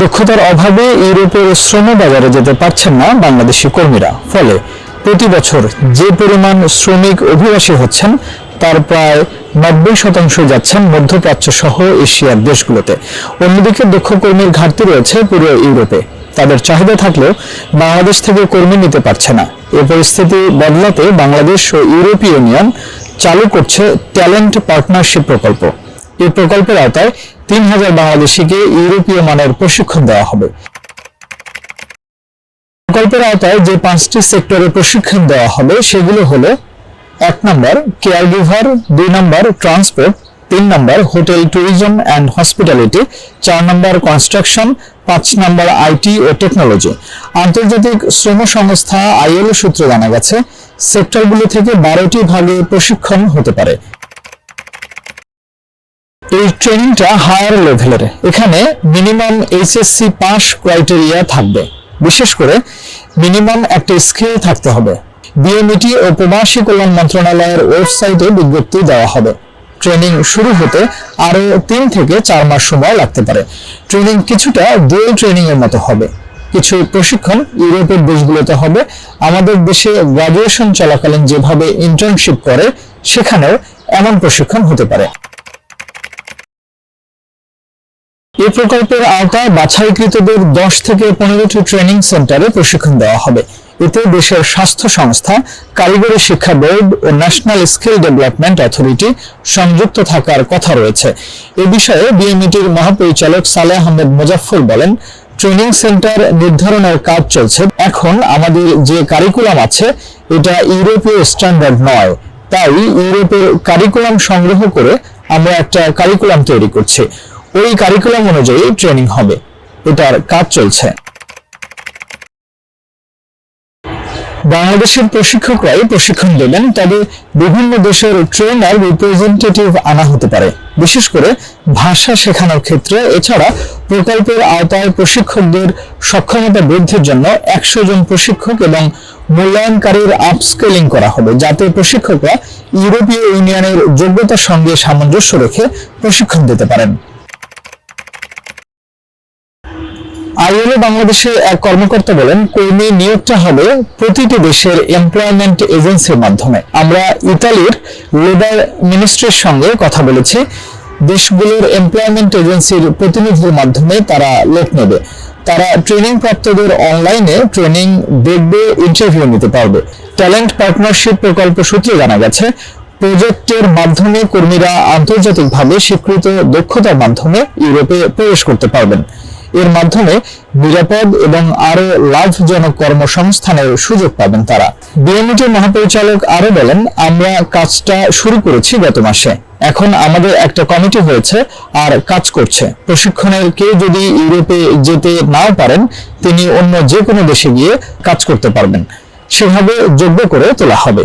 দক্ষতার অভাবে ইউরোপের শ্রম বাজারে যেতে পারছেন না বাংলাদেশি কর্মীরা। ফলে প্রতি বছর যে পরিমাণ শ্রমিক অভিবাসী হচ্ছেন, তার প্রায় নব্বই শতাংশ যাচ্ছেন মধ্যপ্রাচ্য সহ এশিয়ার দেশগুলোতে। অন্যদিকে দক্ষ কর্মীর ঘাটতি রয়েছে পুরো ইউরোপে। তাদের চাহিদা থাকলেও বাংলাদেশ থেকে কর্মী নিতে পারছে না। এ পরিস্থিতি বদলাতে বাংলাদেশ ও ইউরোপীয় ইউনিয়ন চালু করছে ট্যালেন্ট পার্টনারশিপ প্রকল্প। এই প্রকল্পের আওতায় তিন হাজার বাংলাদেশিকে ইউরোপীয় মানের প্রশিক্ষণ দেওয়া হবে। প্রকল্পের আওতায় যে পাঁচটি সেক্টরে প্রশিক্ষণ দেওয়া হবে, সেগুলো হলো এক নম্বর কেয়ার গিভার দুই নম্বর ট্রান্সপোর্ট, তিন নম্বর হোটেল ট্যুরিজম অ্যান্ড হসপিটালিটি, চার নম্বর কনস্ট্রাকশন, পাঁচ নম্বর আইটি ও টেকনোলজি। আন্তর্জাতিক শ্রম সংস্থা আইএলও সূত্রে জানা গেছে, সেক্টরগুলো থেকে বারোটি ভাগে প্রশিক্ষণ হতে পারে। এই ট্রেনিংটা হায়ার লেভেলের এখানে মিনিমাম এইচএসসি পাস ক্রাইটেরিয়া থাকবে। বিশেষ করে মিনিমাম একটা স্কিল থাকতে হবে। বিএমইটি ও প্রবাসী কল্যাণ মন্ত্রণালয়ের ওয়েবসাইটে বিজ্ঞপ্তি দেওয়া হবে। ট্রেনিং শুরু হতে আরও তিন থেকে চার মাস সময় লাগতে পারে। ট্রেনিং কিছুটা ডুয়েল ট্রেনিং এর মতো হবে। কিছু প্রশিক্ষণ ইউরোপের দেশগুলোতে হবে। আমাদের দেশে গ্রাজুয়েশন চলাকালীন যেভাবে ইন্টার্নশিপ করে, সেখানেও এমন প্রশিক্ষণ হতে পারে। এই প্রকল্পের আওতায় বাছাইকৃতদের দশ থেকে পনেরোটি ট্রেনিং সেন্টারে প্রশিক্ষণ দেওয়া হবে। এতে দেশের স্বাস্থ্য সংস্থা, কারিগরি শিক্ষা বোর্ড ও ন্যাশনাল স্কিল ডেভেলপমেন্ট অথরিটি সংযুক্ত থাকার কথা রয়েছে। এ বিষয়ে বিএমইটির মহাপরিচালক সালে আহমেদ মুজাফফর বলেন ট্রেনিং সেন্টার নির্ধারণের কাজ চলছে। এখন আমাদের যে কারিকুলাম আছে, এটা ইউরোপীয় স্ট্যান্ডার্ড নয়। তাই ইউরোপের কারিকুলাম সংগ্রহ করে আমরা একটা কারিকুলাম তৈরি করছি। ওই কারিকুলাম অনুযায়ী ট্রেনিং হবে। এটার কাজ চলছে। বাংলাদেশের প্রশিক্ষকরাই প্রশিক্ষণ দেবেন তবে বিভিন্ন দেশের ট্রেনার রিপ্রেজেন্টেটিভ আনা হতে পারে। বিশেষ করে ভাষা শেখানোর ক্ষেত্রে এছাড়া প্রকল্পের আওতায় প্রশিক্ষকদের সক্ষমতা বৃদ্ধির জন্য একশো জন প্রশিক্ষক এবং মূল্যায়নকারীর আপস্কেলিং করা হবে, যাতে প্রশিক্ষকরা ইউরোপীয় ইউনিয়নের যোগ্যতার সঙ্গে সামঞ্জস্য রেখে প্রশিক্ষণ দিতে পারেন। আইএলও বাংলাদেশের এক কর্মকর্তা বলেন, কর্মী নিয়োগটা হবে প্রতিটি দেশের এমপ্লয়মেন্ট এজেন্সির মাধ্যমে। আমরা ইতালির লেবার মিনিস্ট্রির সঙ্গে কথা বলেছি। দেশগুলোর এমপ্লয়মেন্ট এজেন্সির প্রতিনিধির মাধ্যমে তারা লোক নেবে। তারা ট্রেনিং প্রাপ্তদের অনলাইনে ট্রেনিং দেখবে ইন্টারভিউ নিতে পারবে। ট্যালেন্ট পার্টনারশিপ প্রকল্প সূত্রে জানা গেছে, প্রজেক্টের মাধ্যমে কর্মীরা আন্তর্জাতিকভাবে স্বীকৃত দক্ষতার মাধ্যমে ইউরোপে প্রবেশ করতে পারবেন। এর মাধ্যমে নিরাপদ এবং আরও লাভজনক কর্মসংস্থানের সুযোগ পাবেন তারা। বিএমইটির মহাপরিচালক আরও বলেন, আমরা কাজটা শুরু করেছি গত মাসে। এখন আমাদের একটা কমিটি হয়েছে আর কাজ করছে। প্রশিক্ষণের কেউ যদি ইউরোপে যেতে নাও পারেন, তিনি অন্য যে কোনো দেশে গিয়ে কাজ করতে পারবেন। সেভাবে যোগ্য করে তোলা হবে।